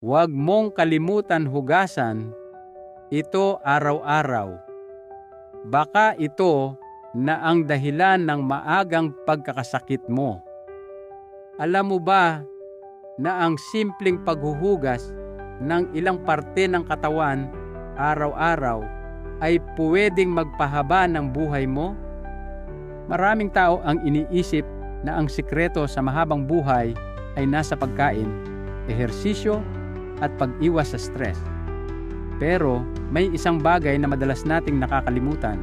Huwag mong kalimutan hugasan ito araw-araw. Baka ito na ang dahilan ng maagang pagkakasakit mo. Alam mo ba na ang simpleng paghuhugas ng ilang parte ng katawan araw-araw ay pwedeng magpahaba ng buhay mo? Maraming tao ang iniisip na ang sikreto sa mahabang buhay ay nasa pagkain, ehersisyo at pag-iwas sa stress. Pero may isang bagay na madalas nating nakakalimutan,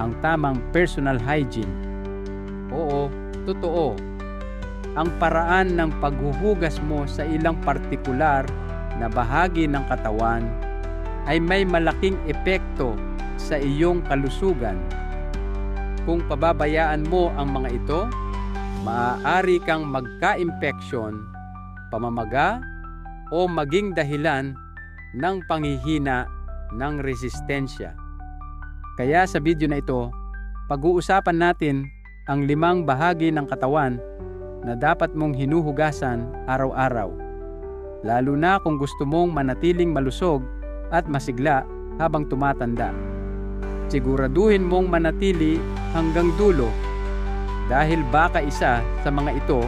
ang tamang personal hygiene. Oo, totoo. Ang paraan ng paghuhugas mo sa ilang partikular na bahagi ng katawan ay may malaking epekto sa iyong kalusugan. Kung pababayaan mo ang mga ito, maaari kang magka-impeksyon, pamamaga, o maging dahilan ng panghihina ng resistensya. Kaya sa video na ito, pag-uusapan natin ang limang bahagi ng katawan na dapat mong hinuhugasan araw-araw. Lalo na kung gusto mong manatiling malusog at masigla habang tumatanda. Siguraduhin mong manatili hanggang dulo dahil baka isa sa mga ito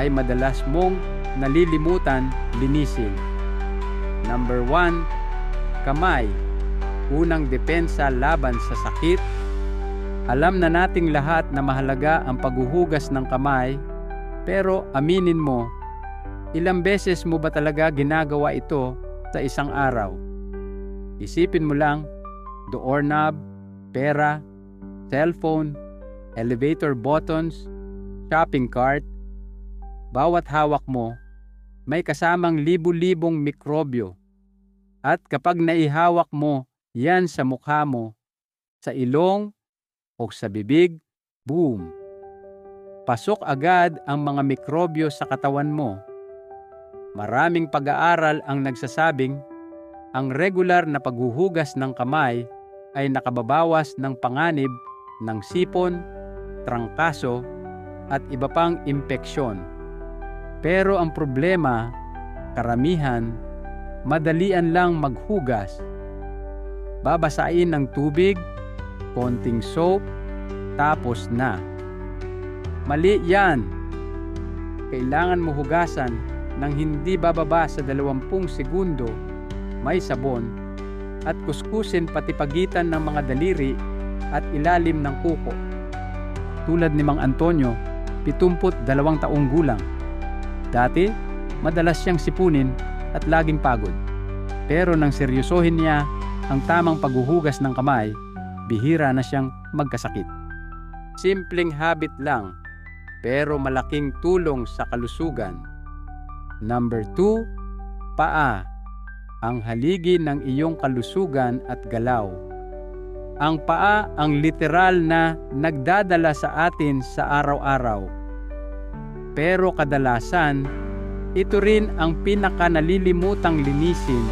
ay madalas mong nalilimutan linisin. Number 1, kamay. Unang depensa laban sa sakit. Alam na nating lahat na mahalaga ang paghuhugas ng kamay, pero aminin mo, ilang beses mo ba talaga ginagawa ito sa isang araw? Isipin mo lang, doorknob, pera, cellphone, elevator buttons, shopping cart, bawat hawak mo, may kasamang libu-libong mikrobyo. At kapag naihawak mo yan sa mukha mo, sa ilong o sa bibig, boom! Pasok agad ang mga mikrobyo sa katawan mo. Maraming pag-aaral ang nagsasabing ang regular na paghuhugas ng kamay ay nakababawas ng panganib ng sipon, trangkaso at iba pang impeksyon. Pero ang problema, karamihan, madalian lang maghugas. Babasain ng tubig, konting soap, tapos na. Mali yan. Kailangan mo hugasan ng hindi bababa sa 20 segundo, may sabon, at kuskusin pati pagitan ng mga daliri at ilalim ng kuko. Tulad ni Mang Antonio, 72 taong gulang. Dati, madalas siyang sipunin at laging pagod. Pero nang seryosohin niya ang tamang paghuhugas ng kamay, bihira na siyang magkasakit. Simpleng habit lang, pero malaking tulong sa kalusugan. Number 2, paa. Ang haligi ng iyong kalusugan at galaw. Ang paa ang literal na nagdadala sa atin sa araw-araw. Pero kadalasan, ito rin ang pinakanalilimutang linisin.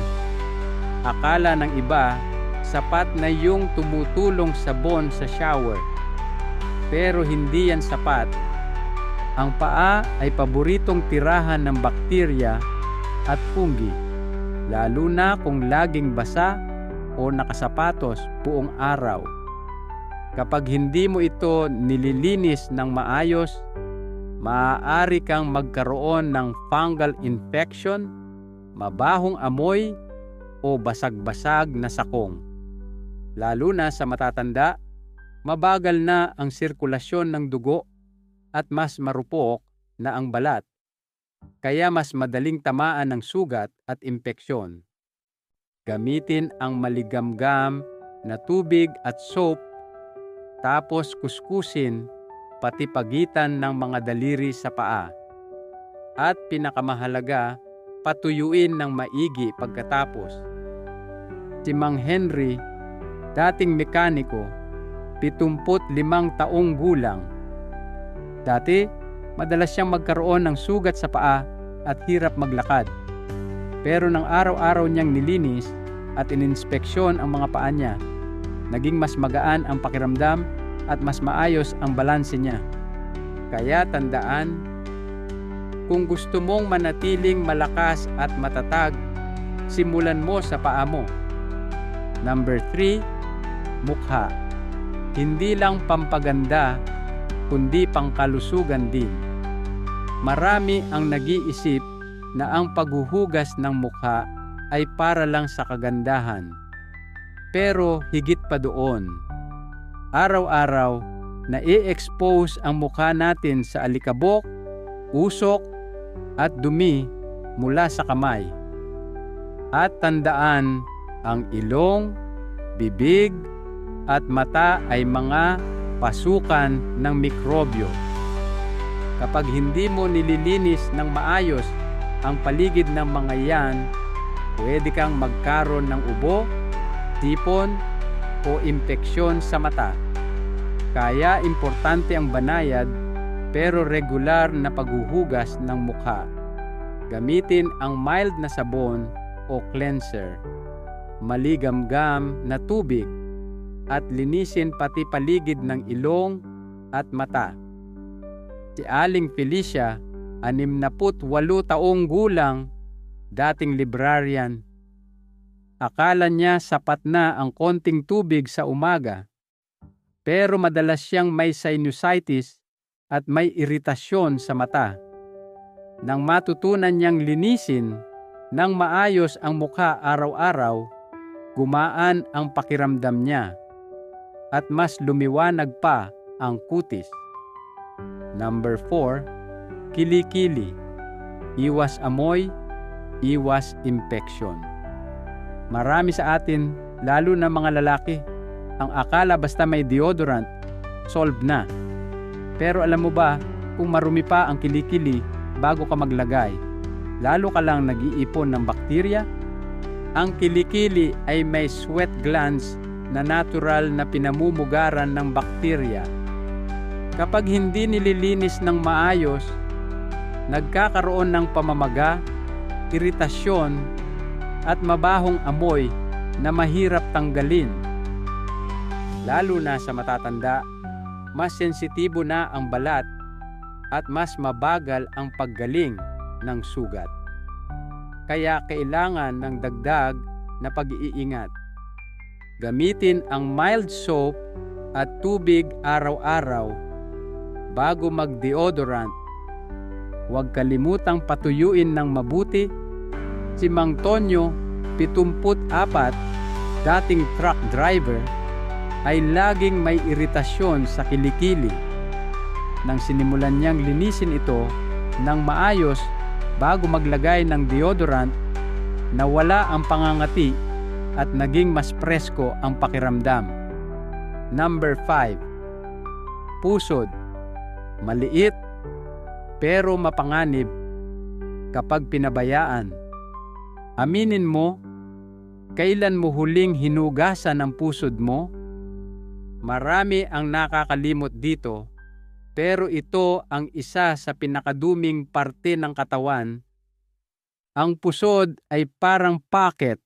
Akala ng iba, sapat na yung tumutulong sabon sa shower. Pero hindi yan sapat. Ang paa ay paboritong tirahan ng bakterya at fungi, lalo na kung laging basa o nakasapatos buong araw. Kapag hindi mo ito nililinis ng maayos, maaari kang magkaroon ng fungal infection, mabahong amoy o basag-basag na sakong. Lalo na sa matatanda, mabagal na ang sirkulasyon ng dugo at mas marupok na ang balat. Kaya mas madaling tamaan ng sugat at impeksyon. Gamitin ang maligamgam na tubig at soap tapos kuskusin pati pagitan ng mga daliri sa paa. At pinakamahalaga, patuyuin ng maigi pagkatapos. Si Mang Henry, dating mekaniko, 75 taong gulang. Dati, madalas siyang magkaroon ng sugat sa paa at hirap maglakad. Pero nang araw-araw niyang nilinis at ininspeksyon ang mga paa niya, naging mas magaan ang pakiramdam at mas maayos ang balanse niya. Kaya tandaan, Kung gusto mong manatiling malakas at matatag, simulan mo sa paa mo. Number 3, mukha. Hindi lang pampaganda, kundi pangkalusugan din. Marami ang nag-iisip na ang paghuhugas ng mukha ay para lang sa kagandahan. Pero higit pa doon. Araw-araw, na i-expose ang mukha natin sa alikabok, usok, at dumi mula sa kamay. At tandaan, ang ilong, bibig, at mata ay mga pasukan ng mikrobyo. Kapag hindi mo nililinis ng maayos ang paligid ng mga yan, pwede kang magkaroon ng ubo, tipon, o impeksyon sa mata. Kaya importante ang banayad pero regular na paghuhugas ng mukha. Gamitin ang mild na sabon o cleanser, maligamgam na tubig at linisin pati paligid ng ilong at mata. Si Aling Felicia, 68 taong gulang, dating librarian. Akala niya sapat na ang konting tubig sa umaga, pero madalas siyang may sinusitis at may iritasyon sa mata. Nang matutunan niyang linisin ng maayos ang mukha araw-araw, gumaan ang pakiramdam niya at mas lumiwanag pa ang kutis. Number 4, kilikili. Iwas amoy, iwas infection. Marami sa atin, lalo na mga lalaki, ang akala basta may deodorant, solved na. Pero alam mo ba, kung marumi pa ang kilikili bago ka maglagay, lalo ka lang nag-iipon ng bakterya? Ang kilikili ay may sweat glands na natural na pinamumugaran ng bakterya. Kapag hindi nililinis ng maayos, nagkakaroon ng pamamaga, iritasyon, at mabahong amoy na mahirap tanggalin. Lalo na sa matatanda, mas sensitibo na ang balat at mas mabagal ang paggaling ng sugat. Kaya kailangan ng dagdag na pag-iingat. Gamitin ang mild soap at tubig araw-araw bago mag-deodorant. Huwag kalimutang patuyuin ng mabuti. Si Mang Tonyo, 74, dating truck driver, ay laging may iritasyon sa kilikili. Nang sinimulan niyang linisin ito ng maayos bago maglagay ng deodorant, nawala ang pangangati at naging mas presko ang pakiramdam. Number 5. Pusod. Maliit pero mapanganib kapag pinabayaan. Aminin mo, kailan mo huling hinugasan ang pusod mo? Marami ang nakakalimot dito, pero ito ang isa sa pinakaduming parte ng katawan. Ang pusod ay parang paket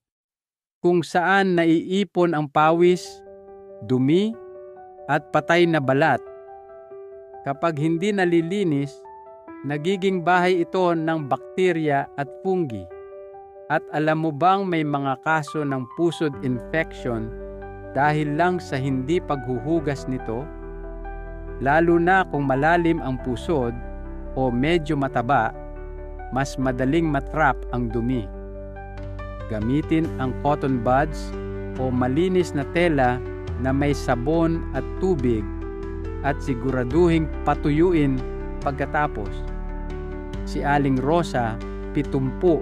kung saan naiipon ang pawis, dumi, at patay na balat. Kapag hindi nalilinis, nagiging bahay ito ng bakterya at fungi. At alam mo bang may mga kaso ng pusod infection dahil lang sa hindi paghuhugas nito? Lalo na kung malalim ang pusod o medyo mataba, mas madaling matrap ang dumi. Gamitin ang cotton buds o malinis na tela na may sabon at tubig at siguraduhing patuyuin pagkatapos. Si Aling Rosa, pitumpu,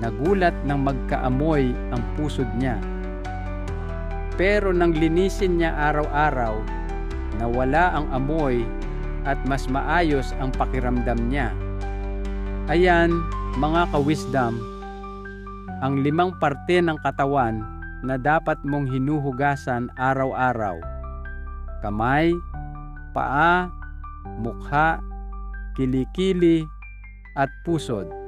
nagulat nang magkaamoy ang pusod niya. Pero nang linisin niya araw-araw, nawala ang amoy at mas maayos ang pakiramdam niya. Ayan, mga ka-wisdom, ang limang parte ng katawan na dapat mong hinuhugasan araw-araw. Kamay, paa, mukha, kilikili, at pusod.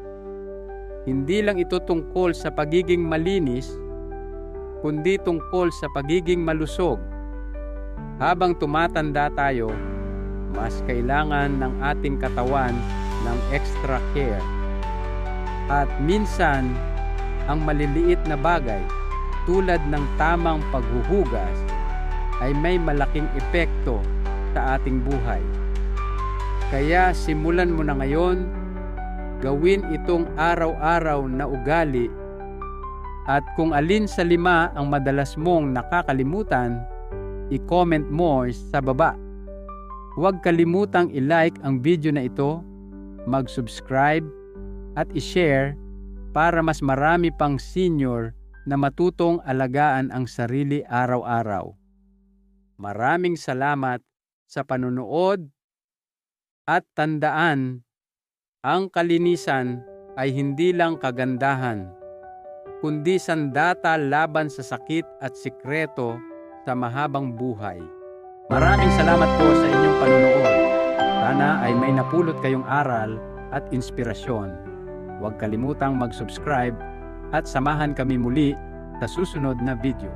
Hindi lang ito tungkol sa pagiging malinis, kundi tungkol sa pagiging malusog. Habang tumatanda tayo, mas kailangan ng ating katawan ng extra care. At minsan, ang maliliit na bagay tulad ng tamang paghuhugas ay may malaking epekto sa ating buhay. Kaya simulan mo na ngayon, gawin itong araw-araw na ugali at kung alin sa lima ang madalas mong nakakalimutan, i-comment mo sa baba. Huwag kalimutang i-like ang video na ito, mag-subscribe at i-share para mas marami pang senior na matutong alagaan ang sarili araw-araw. Maraming salamat sa panunood at tandaan, ang kalinisan ay hindi lang kagandahan, kundi sandata laban sa sakit at sikreto sa mahabang buhay. Maraming salamat po sa inyong panunood. Sana ay may napulot kayong aral at inspirasyon. Huwag kalimutang mag-subscribe at samahan kami muli sa susunod na video.